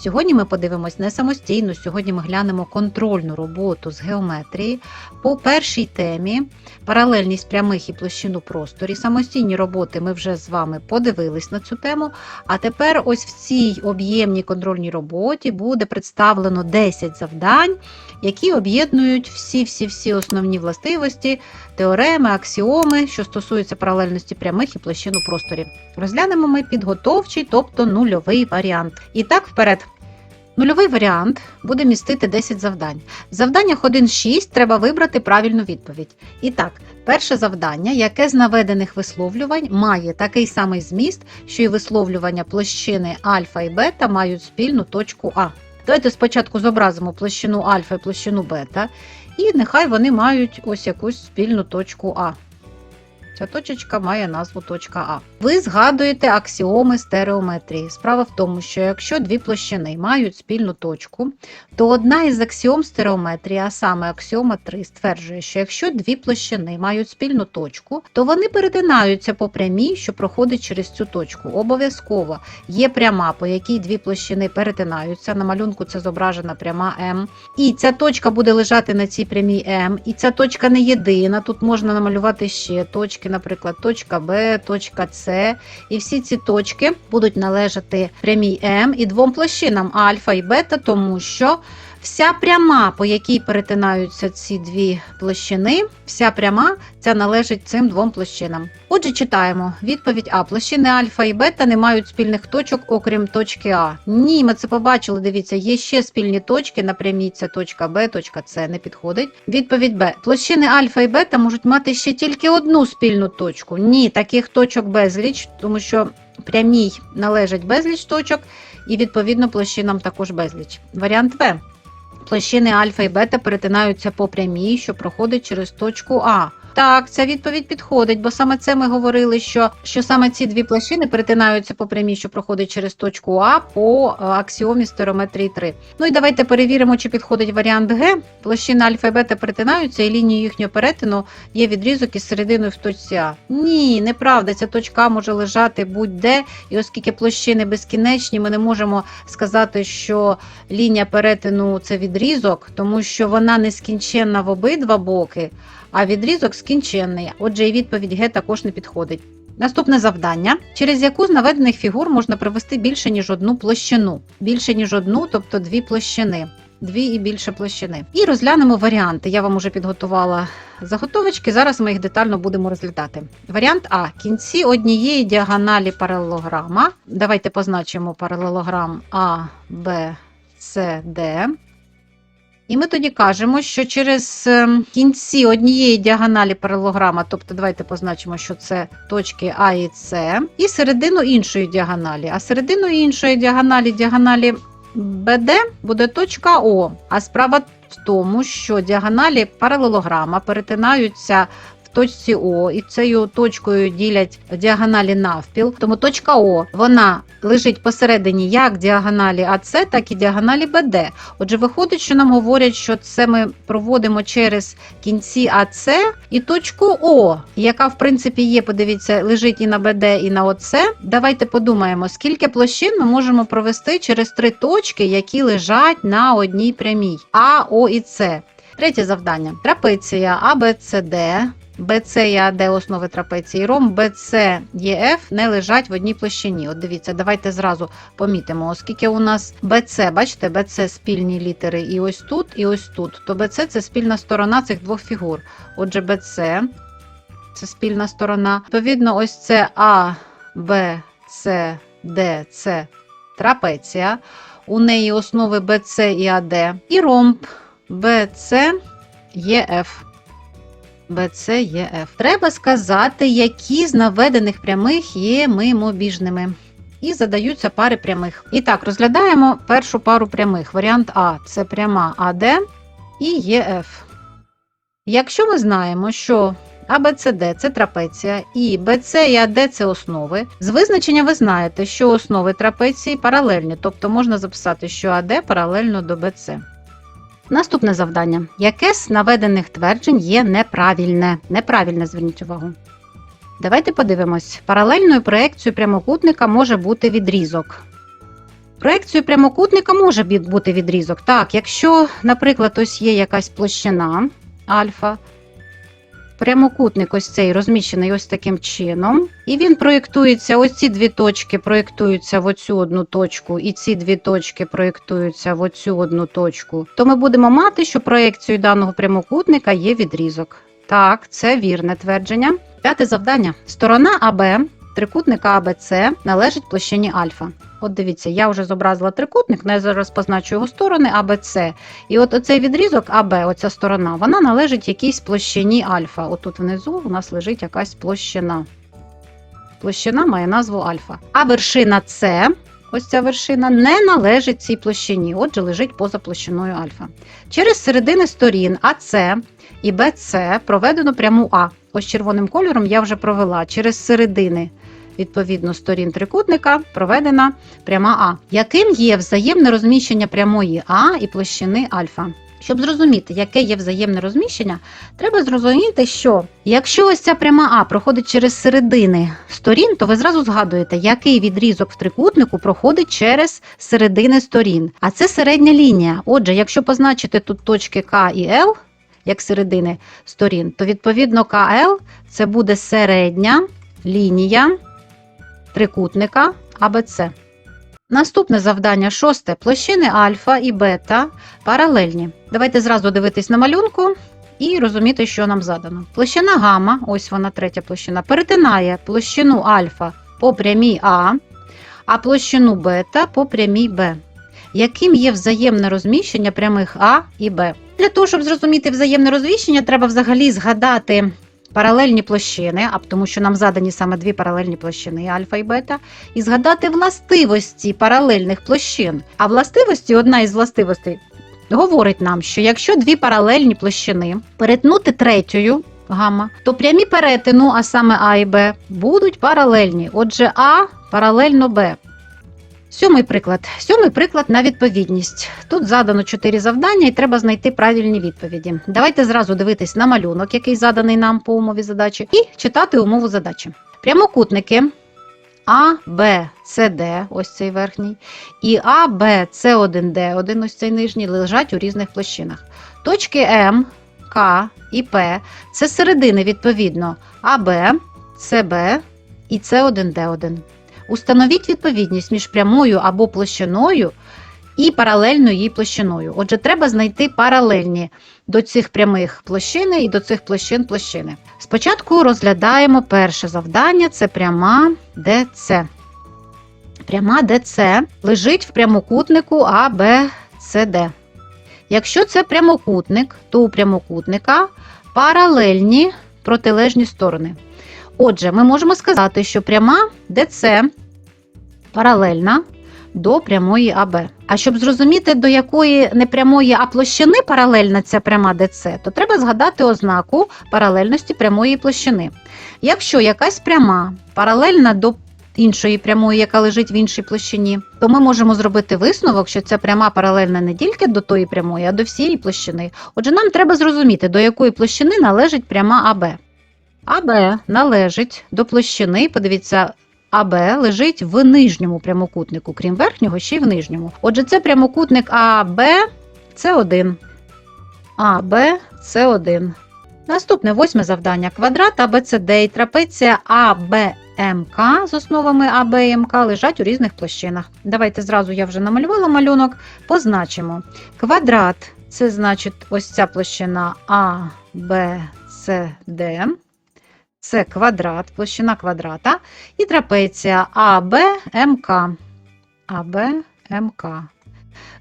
Сьогодні ми подивимось не самостійно, сьогодні ми глянемо контрольну роботу з геометрії по першій темі паралельність прямих і площину просторі. Самостійні роботи ми вже з вами подивились на цю тему. А тепер ось в цій об'ємній контрольній роботі буде представлено 10 завдань, які об'єднують всі-всі-всі основні властивості, теореми, аксіоми, що стосуються паралельності прямих і площин у просторі. Розглянемо ми підготовчий, тобто нульовий варіант. І так вперед. Нульовий варіант буде містити 10 завдань. В завданнях 1-6 треба вибрати правильну відповідь. І так, перше завдання, яке з наведених висловлювань має такий самий зміст, що і висловлювання площини альфа і бета мають спільну точку А. Давайте спочатку зобразимо площину альфа і площину бета, і нехай вони мають ось якусь спільну точку А. Ця точечка має назву точка А. Ви згадуєте аксіоми стереометрії. Справа в тому, що якщо дві площини мають спільну точку, то одна із аксіом стереометрії, а саме аксіома 3, стверджує, що якщо дві площини мають спільну точку, то вони перетинаються по прямій, що проходить через цю точку. Обов'язково є пряма, по якій дві площини перетинаються. На малюнку це зображена пряма М. І ця точка буде лежати на цій прямій М. І ця точка не єдина. Тут можна намалювати ще точки, наприклад, точка Б, точка С. І всі ці точки будуть належати прямій М і двом площинам альфа і бета, тому що вся пряма, по якій перетинаються ці дві площини, вся пряма ця належить цим двом площинам. Отже, читаємо відповідь А. Площини альфа і бета не мають спільних точок, окрім точки А. Ні, ми це побачили. Дивіться, є ще спільні точки на прямій це точка Б, точка С не підходить. Відповідь Б. Площини альфа і бета можуть мати ще тільки одну спільну точку. Ні, таких точок безліч, тому що прямій належить безліч точок, і відповідно площинам також безліч. Варіант В. Площини альфа і бета перетинаються по прямій, що проходить через точку А. Так, ця відповідь підходить, бо саме це ми говорили, що, що саме ці дві площини перетинаються по прямій, що проходить через точку А по е, аксіомі стерометрії 3. Ну і давайте перевіримо, чи підходить варіант Г. Площини альфа і бета перетинаються, і лінією їхнього перетину є відрізок із серединою в точці А. Ні, неправда, ця точка може лежати будь-де, і оскільки площини безкінечні, ми не можемо сказати, що лінія перетину це відрізок, тому що вона нескінченна в обидва боки, а відрізок скінченний. Отже, і відповідь Г також не підходить. Наступне завдання, через яку з наведених фігур можна провести більше, ніж одну площину. Більше, ніж одну, тобто дві площини. Дві і більше площини. І розглянемо варіанти. Я вам уже підготувала заготовочки. Зараз ми їх детально будемо розглядати. Варіант А. Кінці однієї діагоналі паралелограма. Давайте позначимо паралелограм А, Б, С, Д. І ми тоді кажемо, що через ем, кінці однієї діагоналі паралограма, тобто давайте позначимо, що це точки А і С, і середину іншої діагоналі. А середину іншої діагоналі, діагоналі БД буде точка О. А справа в тому, що діагоналі паралелограма перетинаються точці О, і цією точкою ділять діагоналі навпіл. Тому точка О вона лежить посередині як діагоналі АС, так і діагоналі БД. Отже, виходить, що нам говорять, що це ми проводимо через кінці АС і точку О, яка в принципі є, подивіться, лежить і на БД, і на ОС. Давайте подумаємо, скільки площин ми можемо провести через три точки, які лежать на одній прямій А, О і С. Третє завдання: трапеція АБЦД. БЦ і АД основи трапеції, ром БЦ ЄФ не лежать в одній площині. От дивіться, давайте зразу помітимо, оскільки у нас БЦ, бачите, БЦ спільні літери і ось тут, і ось тут. То БЦ це спільна сторона цих двох фігур. Отже, БЦ це спільна сторона. Відповідно, ось це А, Б, С, Д, С трапеція. У неї основи БЦ і АД. І ромб БЦ ЄФ. БЦЄФ. Треба сказати, які з наведених прямих є мимобіжними. І задаються пари прямих. І так, розглядаємо першу пару прямих. Варіант А це пряма АД і ЄФ. Якщо ми знаємо, що АБЦД це трапеція, і БЦ і АД це основи. З визначення ви знаєте, що основи трапеції паралельні, тобто можна записати, що АД паралельно до БЦ. Наступне завдання. Яке з наведених тверджень є неправильне? Неправильне, зверніть увагу. Давайте подивимось. Паралельною проекцією прямокутника може бути відрізок. Проекцією прямокутника може бути відрізок. Так, якщо, наприклад, ось є якась площина альфа, прямокутник ось цей розміщений ось таким чином, і він проєктується, ось ці дві точки проєктуються в оцю одну точку, і ці дві точки проєктуються в оцю одну точку, то ми будемо мати, що проєкцією даного прямокутника є відрізок. Так, це вірне твердження. П'яте завдання. Сторона АБ трикутника АБЦ належить площині альфа. От дивіться, я вже зобразила трикутник, я зараз позначу його сторони АБЦ. І от оцей відрізок АБ, оця сторона, вона належить якійсь площині альфа. Отут внизу у нас лежить якась площина. Площина має назву альфа. А вершина С, ось ця вершина, не належить цій площині, отже, лежить поза площиною альфа. Через середини сторін АС і БЦ проведено пряму А. Ось червоним кольором я вже провела. Через середини, відповідно, сторін трикутника проведена пряма А. Яким є взаємне розміщення прямої А і площини альфа? Щоб зрозуміти, яке є взаємне розміщення, треба зрозуміти, що якщо ось ця пряма А проходить через середини сторін, то ви зразу згадуєте, який відрізок в трикутнику проходить через середини сторін. А це середня лінія. Отже, якщо позначити тут точки К і Л, як середини сторін, то відповідно КЛ це буде середня лінія трикутника АБЦ. Наступне завдання шосте. Площини альфа і бета паралельні. Давайте зразу дивитись на малюнку і розуміти, що нам задано. Площина гамма, ось вона третя площина, перетинає площину альфа по прямій А, а площину бета по прямій Б. Яким є взаємне розміщення прямих А і Б? Для того, щоб зрозуміти взаємне розміщення, треба взагалі згадати паралельні площини, а тому що нам задані саме дві паралельні площини альфа і бета, і згадати властивості паралельних площин. А властивості, одна із властивостей, говорить нам, що якщо дві паралельні площини перетнути третьою гамма, то прямі перетину, а саме А і Б, будуть паралельні. Отже, А паралельно Б. Сьомий приклад. Сьомий приклад на відповідність. Тут задано чотири завдання, і треба знайти правильні відповіді. Давайте зразу дивитись на малюнок, який заданий нам по умові задачі, і читати умову задачі. Прямокутники А, Б, С, Д, ось цей верхній, і А, Б, С 1 Д, один ось цей нижній, лежать у різних площинах. Точки М, К і П це середини відповідно АБ, СБ і С1Д1. Установіть відповідність між прямою або площиною і паралельною її площиною. Отже, треба знайти паралельні до цих прямих площини і до цих площин площини. Спочатку розглядаємо перше завдання це пряма ДЦ. Пряма ДЦ лежить в прямокутнику АБЦД. Якщо це прямокутник, то у прямокутника паралельні протилежні сторони. Отже, ми можемо сказати, що пряма ДЦ паралельна до прямої АБ. А щоб зрозуміти, до якої не прямої, а площини паралельна ця пряма ДЦ, то треба згадати ознаку паралельності прямої площини. Якщо якась пряма паралельна до іншої прямої, яка лежить в іншій площині, то ми можемо зробити висновок, що ця пряма паралельна не тільки до тої прямої, а до всієї площини. Отже, нам треба зрозуміти, до якої площини належить пряма АБ. АБ належить до площини, подивіться, АБ лежить в нижньому прямокутнику, крім верхнього, ще й в нижньому. Отже, це прямокутник АБ С1. АБ С1. Наступне восьме завдання. Квадрат АБЦД і трапеція АБМК з основами АБ і МК лежать у різних площинах. Давайте зразу я вже намалювала малюнок, позначимо. Квадрат це значить ось ця площина АБЦД. Це квадрат, площина квадрата і трапеція АБМК. АБМК.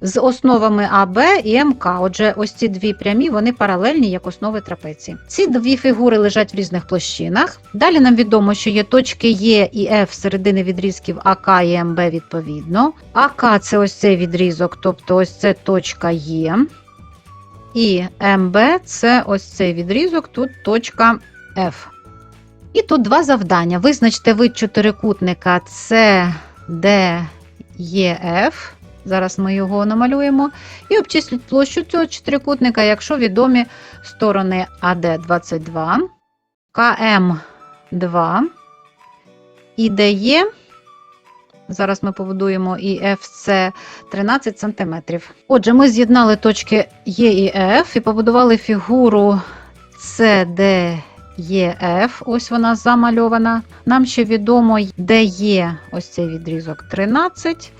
З основами АБ і МК. Отже, ось ці дві прямі вони паралельні як основи трапеції. Ці дві фігури лежать в різних площинах. Далі нам відомо, що є точки Е і Ф середини відрізків АК і МБ відповідно. АК це ось цей відрізок, тобто ось це точка Е. І МБ це ось цей відрізок, тут точка F. І тут два завдання. Визначте вид чотирикутника CDEF. Зараз ми його намалюємо. І обчисліть площу цього чотирикутника, якщо відомі сторони АД22, КМ2 і ДЕ Зараз ми побудуємо і FC 13 см. Отже, ми з'єднали точки Е і F і побудували фігуру CDEF. Ось вона замальована. Нам ще відомо, де є ось цей відрізок 13.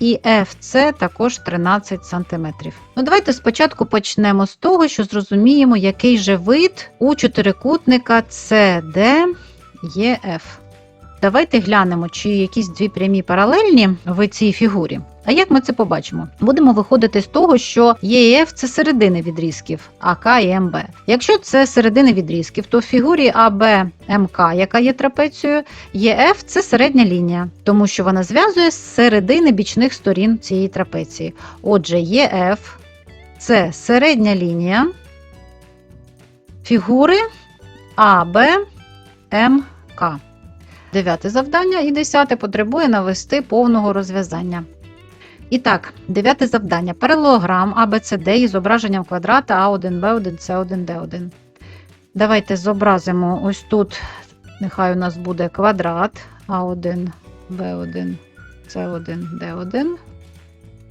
І FC також 13 см. Ну, давайте спочатку почнемо з того, що зрозуміємо, який же вид у чотирикутника CDEF. Давайте глянемо, чи якісь дві прямі паралельні в цій фігурі. А як ми це побачимо? Будемо виходити з того, що ЄФ це середини відрізків АК і МБ. Якщо це середини відрізків, то в фігурі АБ МК, яка є трапецією, ЄФ це середня лінія, тому що вона зв'язує середини бічних сторін цієї трапеції. Отже, ЄФ це середня лінія фігури АБ МК. Дев'яте завдання і десяте потребує навести повного розв'язання. І так, дев'яте завдання. Паралелограм ABCD із зображенням квадрата А1, Б1, С1, Д1. Давайте зобразимо ось тут, нехай у нас буде квадрат А1, Б1, С1, Д1.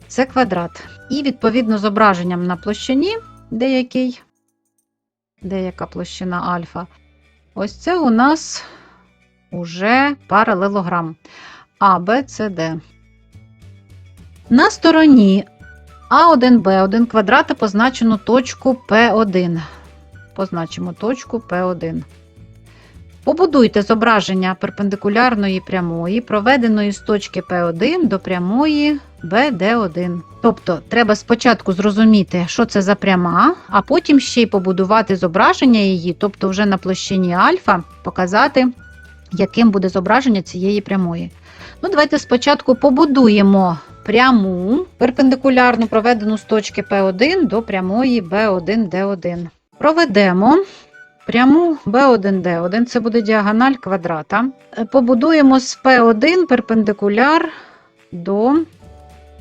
Це квадрат. І відповідно зображенням на площині деякий, деяка площина альфа. Ось це у нас уже паралелограм А. На стороні А1, Б1 квадрата позначено точку П1. Позначимо точку П1. Побудуйте зображення перпендикулярної прямої, проведеної з точки П1 до прямої БД1. Тобто, треба спочатку зрозуміти, що це за пряма, а потім ще й побудувати зображення її, тобто вже на площині альфа показати яким буде зображення цієї прямої. Ну, Давайте спочатку побудуємо пряму перпендикулярно проведену з точки P1 до прямої B1D1. Проведемо пряму B1D1, це буде діагональ квадрата. Побудуємо з P1 перпендикуляр до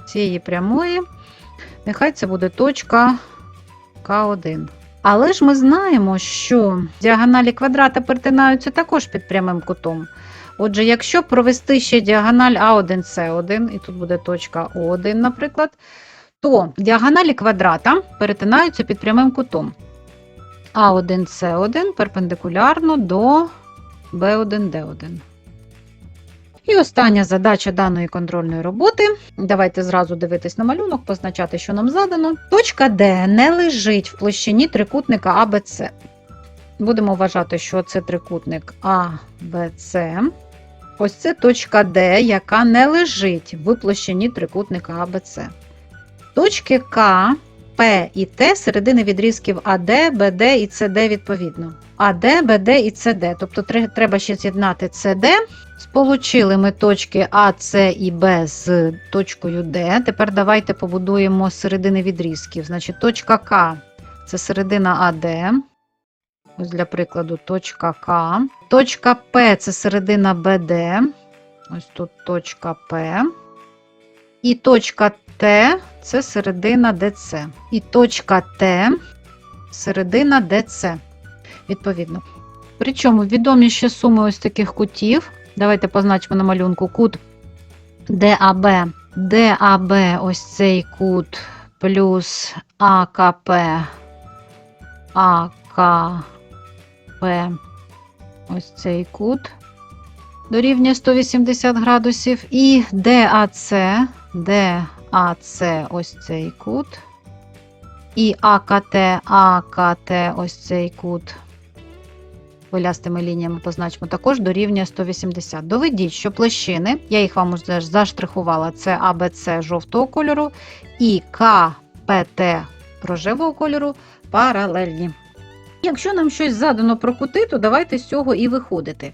цієї прямої. Нехай це буде точка К1. Але ж ми знаємо, що діагоналі квадрата перетинаються також під прямим кутом. Отже, якщо провести ще діагональ А1С1, і тут буде точка О1, наприклад, то діагоналі квадрата перетинаються під прямим кутом. А1С1 перпендикулярно до Б1Д1. І остання задача даної контрольної роботи. Давайте зразу дивитись на малюнок, позначати, що нам задано. Точка D не лежить в площині трикутника ABC. Будемо вважати, що це трикутник ABC. Ось це точка D, яка не лежить в площині трикутника ABC. Точки К, П і Т середини відрізків АД, БД і СД відповідно. АД, БД і СД. Тобто треба ще з'єднати СД. Сполучили ми точки А, С і Б з точкою Д. Тепер давайте побудуємо середини відрізків. Значить, точка К це середина АД. Ось для прикладу, точка К. Точка П це середина БД. Ось тут точка П. І точка Т це середина ДЦ. І точка Т середина ДЦ. Відповідно. Причому відомі ще суми ось таких кутів. Давайте позначимо на малюнку кут ДАБ. ДАБ ось цей кут плюс АКП, АКП, ось цей кут дорівнює 180 градусів. І ДАЦ, ДАЦ ось цей кут. І АКТ, АКТ ось цей кут хвилястими лініями позначимо, також дорівнює 180. Доведіть, що площини, я їх вам вже заштрихувала, це АБЦ жовтого кольору і КПТ рожевого кольору паралельні. Якщо нам щось задано про кути, то давайте з цього і виходити.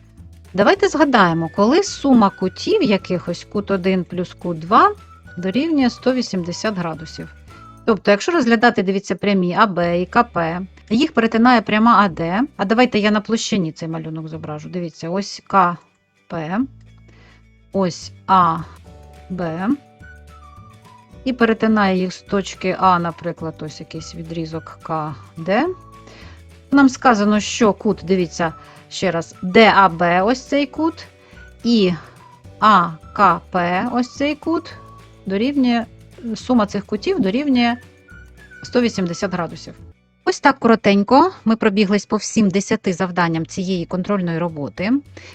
Давайте згадаємо, коли сума кутів якихось кут 1 плюс кут 2 дорівнює 180 градусів. Тобто, якщо розглядати, дивіться, прямі АБ і КП, їх перетинає пряма АД. А давайте я на площині цей малюнок зображу. Дивіться, ось КП, ось АБ. І перетинає їх з точки А, наприклад, ось якийсь відрізок КД. Нам сказано, що кут, дивіться ще раз, ДАБ, ось цей кут, і АКП, ось цей кут, дорівнює, сума цих кутів дорівнює 180 градусів. Ось так коротенько ми пробіглись по всім 10 завданням цієї контрольної роботи.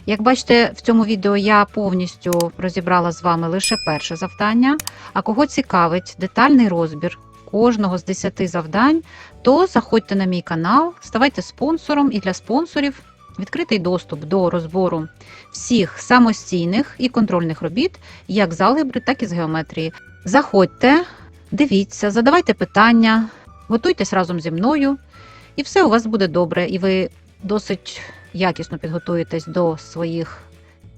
Як бачите, в цьому відео я повністю розібрала з вами лише перше завдання. А кого цікавить детальний розбір кожного з 10 завдань, то заходьте на мій канал, ставайте спонсором і для спонсорів відкритий доступ до розбору всіх самостійних і контрольних робіт, як з алгебри, так і з геометрії. Заходьте, дивіться, задавайте питання, готуйтесь разом зі мною, і все у вас буде добре, і ви досить якісно підготуєтесь до своїх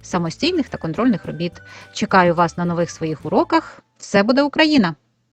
самостійних та контрольних робіт. Чекаю вас на нових своїх уроках. Все буде Україна!